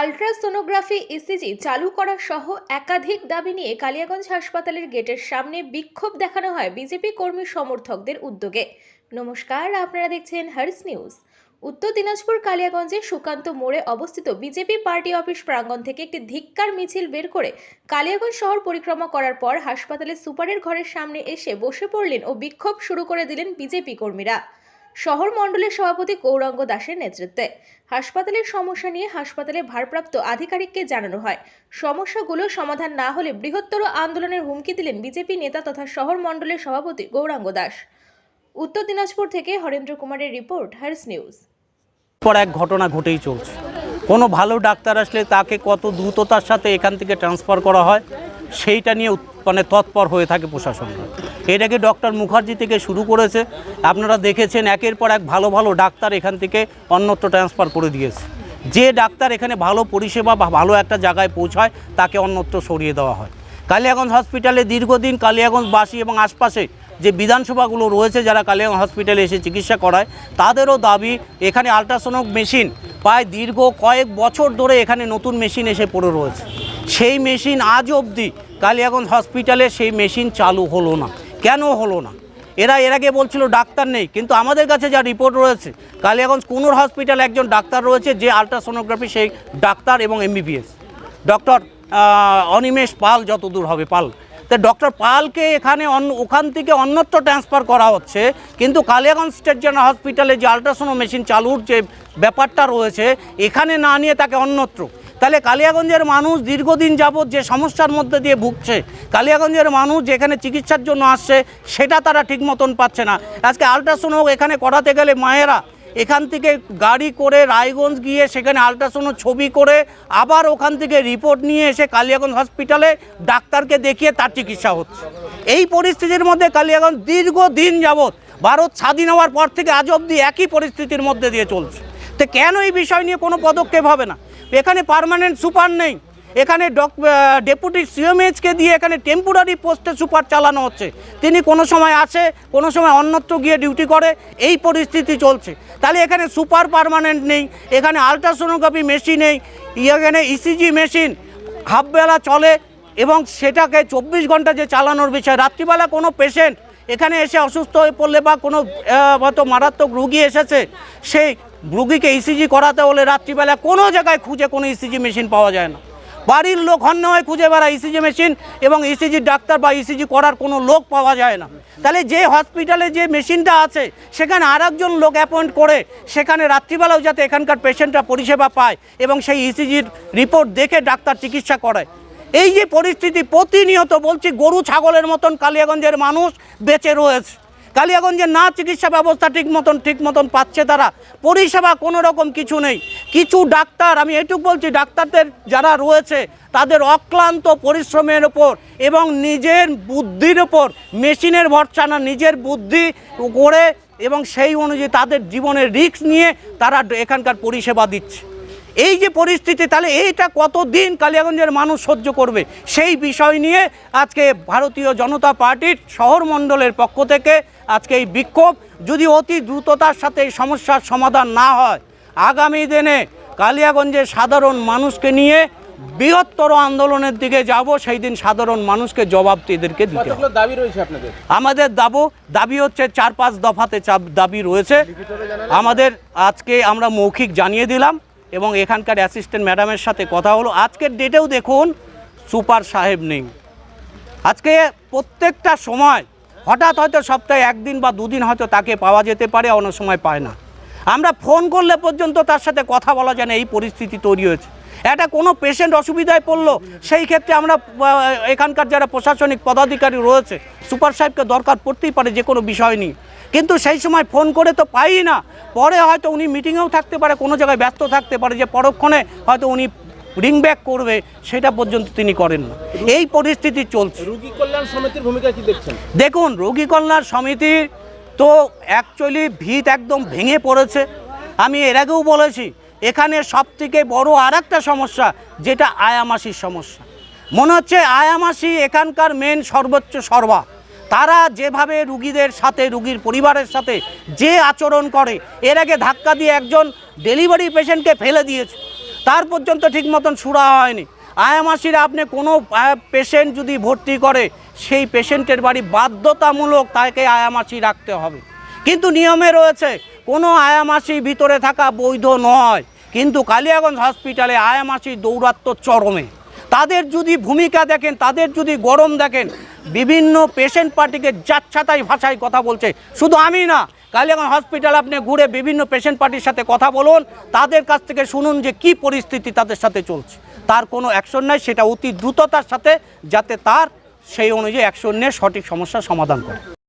Ultrasonography ECG চালু করা সহ একাধিক দাবি নিয়ে কালিয়াগঞ্জ হাসপাতালের গেটের সামনে বিক্ষোভ দেখানো হয় বিজেপি কর্মী সমর্থকদের উদ্যোগে। নমস্কার, আপনারা দেখছেন হার্স নিউজ। উত্তর দিনাজপুর কালিয়াগঞ্জে সুকান্ত মোড়ে অবস্থিত বিজেপি পার্টি অফিস প্রাঙ্গণ থেকে একটি ধিক্কার মিছিল বের করে কালিয়াগঞ্জ শহর পরিক্রমা করার পর হাসপাতালের সুপারের ঘরের সামনে এসে বসে পড়লেন ও বিক্ষোভ শুরু করে দিলেন বিজেপি কর্মীরা। শহর মণ্ডলের সভাপতি গৌরাঙ্গ দাসের নেতৃত্বে। হাসপাতালের সমস্যা নিয়ে হাসপাতালের ভারপ্রাপ্ত আধিকারিককে জানানো হয়। সমস্যাগুলো সমাধান না হলে বৃহত্তর আন্দোলনের হুমকি দিলেন বিজেপি নেতা তথা শহর মণ্ডলের সভাপতি গৌরাঙ্গ দাস। উত্তর দিনাজপুর থেকে হরেন্দ্র কুমারের রিপোর্ট, হার্স নিউজ। পর এক ঘটনা ঘটেই চলছে। কোনো ভালো ডাক্তার আসলে তাকে কত দ্রুততার সাথে এখান থেকে ট্রান্সফার করা হয়? সেইটা নিয়ে মানে তৎপর হয়ে থাকে প্রশাসনরা এটাকে ডক্টর মুখার্জি থেকে শুরু করেছে। আপনারা দেখেছেন একের পর এক ভালো ভালো ডাক্তার এখান থেকে অন্যত্র ট্রান্সফার করে দিয়েছে। যে ডাক্তার এখানে ভালো পরিষেবা বা ভালো একটা জায়গায় পৌঁছায়, তাকে অন্যত্র সরিয়ে দেওয়া হয়। কালিয়াগঞ্জ হসপিটালে দীর্ঘদিন কালিয়াগঞ্জবাসী এবং আশপাশে যে বিধানসভাগুলো রয়েছে, যারা কালিয়াগঞ্জ হসপিটালে এসে চিকিৎসা করায়, তাদেরও দাবি, এখানে আল্ট্রাসোনোক মেশিন প্রায় দীর্ঘ কয়েক বছর ধরে এখানে নতুন মেশিন এসে পড়ে রয়েছে। সেই মেশিন আজ অবধি কালিয়াগঞ্জ হসপিটালে সেই মেশিন চালু হলো না। কেন হলো না? এরা এর আগে বলছিল ডাক্তার নেই, কিন্তু আমাদের কাছে যা রিপোর্ট রয়েছে কালিয়াগঞ্জ কুনুর হসপিটালে একজন ডাক্তার রয়েছে যে আল্ট্রাসোনোগ্রাফি, সেই ডাক্তার এবং এমবিবিএস। ডক্টর অনিমেষ পাল যতদূর হবে, পাল। তো ডক্টর পালকে এখানে অন্য ওখান থেকে অন্যত্র ট্রান্সফার করা হচ্ছে, কিন্তু কালিয়াগঞ্জ স্টেট জেনারেল হসপিটালে যে আল্ট্রাসোনো মেশিন চালুর যে ব্যাপারটা রয়েছে, এখানে না নিয়ে তাকে অন্যত্র তাহলে কালিয়াগঞ্জের মানুষ দীর্ঘদিন যাবৎ যে সমস্যার মধ্যে দিয়ে ভুগছে, কালিয়াগঞ্জের মানুষ যেখানে চিকিৎসার জন্য আসছে, সেটা তারা ঠিক মতন পাচ্ছে না। আজকে আল্ট্রাসোনো এখানে করাতে গেলে মায়েরা এখান থেকে গাড়ি করে রায়গঞ্জ গিয়ে সেখানে আল্ট্রাসাউন্ড ছবি করে আবার ওখান থেকে রিপোর্ট নিয়ে এসে কালিয়াগঞ্জ হসপিটালে ডাক্তারকে দেখিয়ে তার চিকিৎসা হচ্ছে। এই পরিস্থিতির মধ্যে কালিয়াগঞ্জ দীর্ঘদিন যাবৎ ভারত স্বাধীন হওয়ার পর থেকে আজ অবধি একই পরিস্থিতির মধ্যে দিয়ে চলছে। তো কেন এই বিষয় নিয়ে কোনো পদক্ষেপ হবে না? এখানে পারমানেন্ট সুপার নেই। এখানে ডক ডেপুটি সিএমএইচকে দিয়ে এখানে টেম্পোরারি পোস্টে সুপার চালানো হচ্ছে। তিনি কোনো সময় আসে, কোনো সময় অন্যত্র গিয়ে ডিউটি করে, এই পরিস্থিতি চলছে। তাহলে এখানে সুপার পারমানেন্ট নেই, এখানে আলট্রাসোনোগ্রাফি মেশিন নেই, এখানে ইসিজি মেশিন হাফবেলা চলে এবং সেটাকে চব্বিশ ঘণ্টা যে চালানোর বিষয়, রাত্রিবেলা কোনো পেশেন্ট এখানে এসে অসুস্থ হয়ে পড়লে বা কোনো হয়তো মারাত্মক রুগী এসেছে, সেই রুগীকে ইসিজি করাতে হলে রাত্রিবেলা কোনো জায়গায় খুঁজে কোনো ইসিজি মেশিন পাওয়া যায় না। বাড়ির লোক হন্য হয়ে খুঁজে বেড়ায় ইসিজি মেশিন এবং ইসিজি ডাক্তার বা ইসিজি করার কোনো লোক পাওয়া যায় না। তাহলে যে হসপিটালে যে মেশিনটা আছে, সেখানে আর একজন লোক অ্যাপয়েন্ট করে, সেখানে রাত্রিবেলাও যাতে এখানকার পেশেন্টরা পরিষেবা পায় এবং সেই ইসিজির রিপোর্ট দেখে ডাক্তার চিকিৎসা করায়। এই যে পরিস্থিতি, প্রতিনিয়ত বলছি, গরু, ছাগলের মতন কালিয়াগঞ্জের মানুষ বেঁচে রয়েছে। কালিয়াগঞ্জে না চিকিৎসা ব্যবস্থা ঠিক মতন ঠিক মতন পাচ্ছে তারা। পরিষেবা কোনো রকম কিছু নেই। কিছু ডাক্তার, আমি এটুকু বলছি, ডাক্তারদের যারা রয়েছে, তাদের অক্লান্ত পরিশ্রমের ওপর এবং নিজের বুদ্ধির ওপর, মেশিনের ভরসা না, নিজের বুদ্ধি করে এবং সেই অনুযায়ী তাদের জীবনের রিস্ক নিয়ে তারা এখানকার পরিষেবা দিচ্ছে। এই যে পরিস্থিতি তাহলে এইটা কতদিন কালিয়াগঞ্জের মানুষ সহ্য করবে? সেই বিষয় নিয়ে আজকে ভারতীয় জনতা পার্টির শহর মণ্ডলের পক্ষ থেকে আজকে এই বিক্ষোভ যদি অতি দ্রুততার সাথে এই সমস্যার সমাধান না হয় আগামী দিনে কালিয়াগঞ্জের সাধারণ মানুষকে নিয়ে বৃহত্তর আন্দোলনের দিকে যাব সেই দিন সাধারণ মানুষকে জবাব এদেরকে দিতে হবে। দাবি রয়েছে আপনাদের? আমাদের দাবো দাবি হচ্ছে চার পাঁচ দফাতে চাপ দাবি রয়েছে। আমাদের আজকে আমরা মৌখিক জানিয়ে দিলাম। এবং এখানকার অ্যাসিস্ট্যান্ট ম্যাডামের সাথে কথা হলো। আজকের ডেটেও দেখুন, সুপার সাহেব নেই। আজকে প্রত্যেকটা সময়, হঠাৎ হয়তো সপ্তাহে একদিন বা দুদিন হয়তো তাকে পাওয়া যেতে পারে, অন্য সময় পায় না। আমরা ফোন করলে পর্যন্ত তার সাথে কথা বলা যায় না এই পরিস্থিতি তৈরি হয়েছে। একটা কোনো পেশেন্ট অসুবিধায় পড়ল সেই ক্ষেত্রে আমরা এখানকার যারা প্রশাসনিক পদাধিকারী রয়েছে সুপার সাহেবকে দরকার পড়তেই পারে যে কোনো বিষয় নিয়ে। কিন্তু সেই সময় ফোন করে তো পাই না। পরে হয়তো উনি মিটিংয়েও থাকতে পারে কোনো জায়গায় ব্যস্ত থাকতে পারে যে পরক্ষণে হয়তো উনি রিং ব্যাক করবে সেটা পর্যন্ত তিনি করেন না। এই পরিস্থিতি চলছে। রোগী কল্যাণ সমিতির ভূমিকা কি দেখছেন? দেখুন রোগী কল্যাণ সমিতি তো অ্যাকচুয়ালি ভিত একদম ভেঙে পড়েছে। আমি এর আগেও বলেছি, এখানে সবথেকে বড় আর একটা সমস্যা, যেটা আয়ামাসির সমস্যা। মনে হচ্ছে আয়ামাসি এখানকার মেন সর্বোচ্চ সর্বা। তারা যেভাবে রুগীদের সাথে, রুগীর পরিবারের সাথে যে আচরণ করে, এর আগে ধাক্কা দিয়ে একজন ডেলিভারি পেশেন্টকে ফেলে দিয়েছে। তার পর্যন্ত ঠিক মতন সুরা হয়নি। আয়ামাসিরা আপনি কোনো পেশেন্ট যদি ভর্তি করে সেই পেশেন্টের বাড়ি বাধ্যতামূলক তাকে আয়ামাসি রাখতে হবে। কিন্তু নিয়মে রয়েছে, কোনো আয়ামাসি ভিতরে থাকা বৈধ নয়। কিন্তু কালিয়াগঞ্জ হসপিটালে আয়ামাসি দৌরাত্ম চরমে। তাদের যদি ভূমিকা দেখেন, তাদের যদি গরম দেখেন, বিভিন্ন পেশেন্ট পার্টিকে যাচ্ছাতাই ভাষায় কথা বলছে। শুধু আমি না, কালিয়াগঞ্জ হসপিটাল আপনি ঘুরে বিভিন্ন পেশেন্ট পার্টির সাথে কথা বলুন, তাদের কাছ থেকে শুনুন যে কি পরিস্থিতি তাদের সাথে চলছে। তার কোনো অ্যাকশন নাই, সেটা অতি দ্রুততার সাথে, যাতে তার সেই অনুযায়ী একশো সঠিক সমস্যার সমাধান করে।